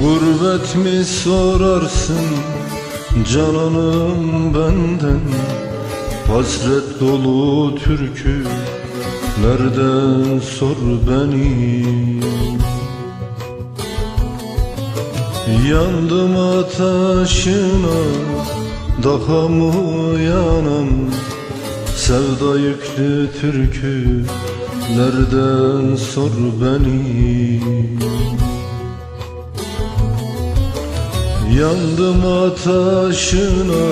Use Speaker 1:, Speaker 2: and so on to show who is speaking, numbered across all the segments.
Speaker 1: Gurbet mi sorarsın cananım benden? Hasret dolu türkü nereden sor beni? Yandım ateşine daha mı yanam Sevda yüklü türkü nereden sor beni Yandım ateşine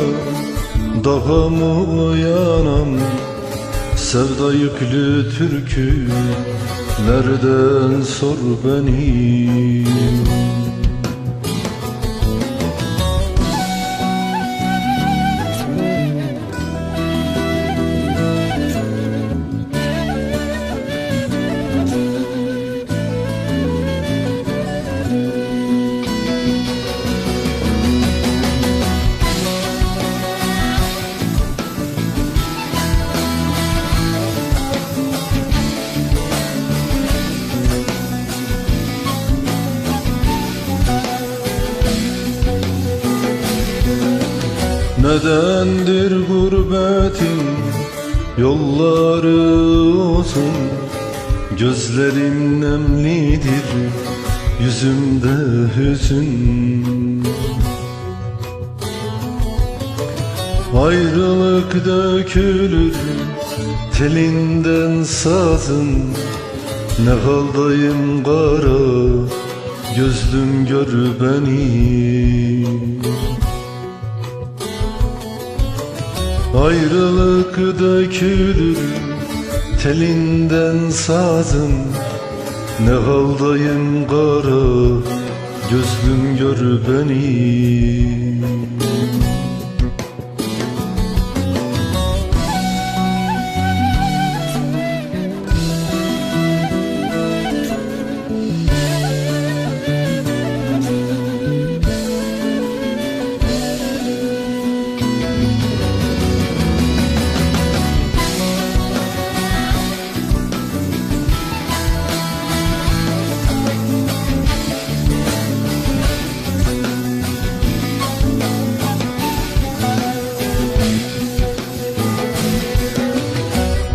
Speaker 1: daha mı yanam Sevda yüklü türkü nereden sor beni Nedendir gurbetin? Yolları uzun. Gözlerim nemlidir yüzümde hüzün. Ayrılık dökülür telinden sazın. Ne haldayım kara gözlüm gör beni Ayrılık dökülür telinden sazın Ne haldayım kara gözlüm gör beni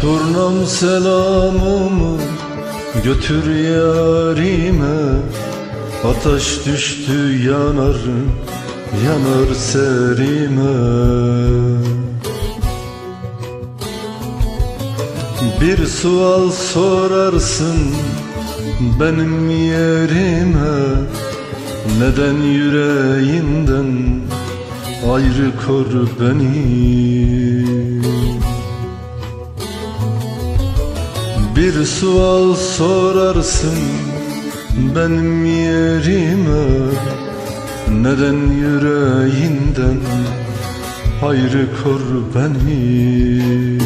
Speaker 1: Turnam selamımı götür yarime. Ateş düştü yanar, yanar serime. Bir sual sorarsın benim yerime. Neden yüreğinden ayrı kor beni Bir sual sorarsın benim yerime. Neden yüreğinden ayrı kor beni